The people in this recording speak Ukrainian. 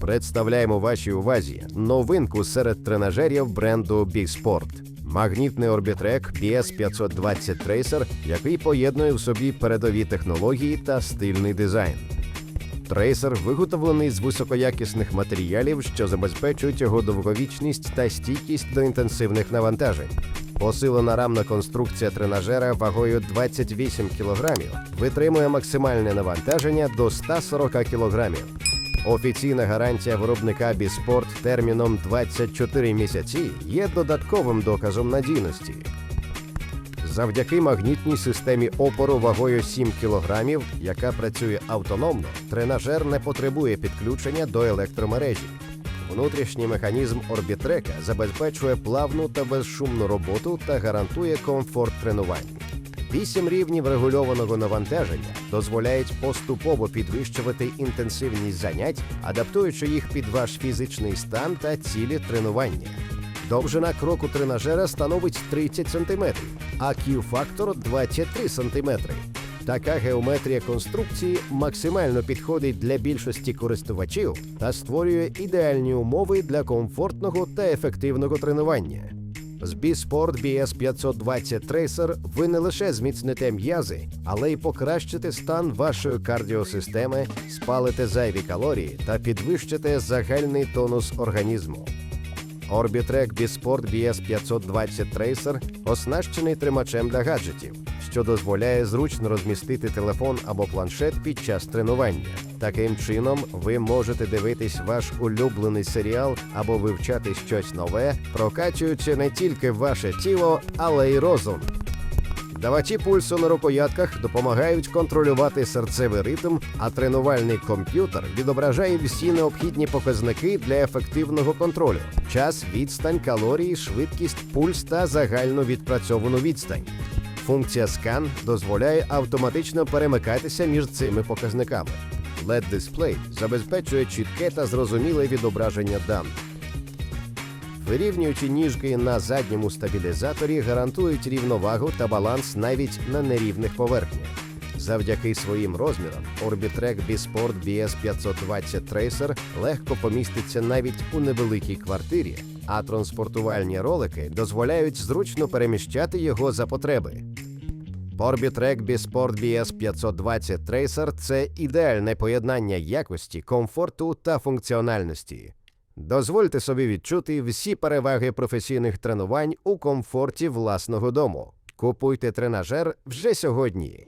Представляємо вашій увазі новинку серед тренажерів бренду B-Sport. Магнітний орбітрек PS520 Tracer, який поєднує в собі передові технології та стильний дизайн. Трейсер виготовлений з високоякісних матеріалів, що забезпечують його довговічність та стійкість до інтенсивних навантажень. Посилена рамна конструкція тренажера вагою 28 кг витримує максимальне навантаження до 140 кг. Офіційна гарантія виробника Біспорт терміном 24 місяці є додатковим доказом надійності. Завдяки магнітній системі опору вагою 7 кг, яка працює автономно, тренажер не потребує підключення до електромережі. Внутрішній механізм орбітрека забезпечує плавну та безшумну роботу та гарантує комфорт тренувань. Вісім рівнів регульованого навантаження дозволяють поступово підвищувати інтенсивність занять, адаптуючи їх під ваш фізичний стан та цілі тренування. Довжина кроку тренажера становить 30 см, а Q-фактор 23 см. Така геометрія конструкції максимально підходить для більшості користувачів та створює ідеальні умови для комфортного та ефективного тренування. З B-Sport BS520 Tracer ви не лише зміцните м'язи, але й покращите стан вашої кардіосистеми, спалите зайві калорії та підвищите загальний тонус організму. Orbitrek B-Sport BS520 Tracer оснащений тримачем для гаджетів, що дозволяє зручно розмістити телефон або планшет під час тренування. Таким чином, ви можете дивитись ваш улюблений серіал або вивчати щось нове, прокачуючи не тільки ваше тіло, але й розум. Давачі пульсу на рукоятках допомагають контролювати серцевий ритм, а тренувальний комп'ютер відображає всі необхідні показники для ефективного контролю: час, відстань, калорії, швидкість, пульс та загальну відпрацьовану відстань. Функція скан дозволяє автоматично перемикатися між цими показниками. led дисплей забезпечує чітке та зрозуміле відображення даних. Вирівнюючи ніжки на задньому стабілізаторі гарантують рівновагу та баланс навіть на нерівних поверхнях. Завдяки своїм розмірам Orbitrek B-Sport BS520 Tracer легко поміститься навіть у невеликій квартирі, а транспортувальні ролики дозволяють зручно переміщати його за потреби. Orbitrek B-Sport BS520 Tracer – це ідеальне поєднання якості, комфорту та функціональності. Дозвольте собі відчути всі переваги професійних тренувань у комфорті власного дому. Купуйте тренажер вже сьогодні.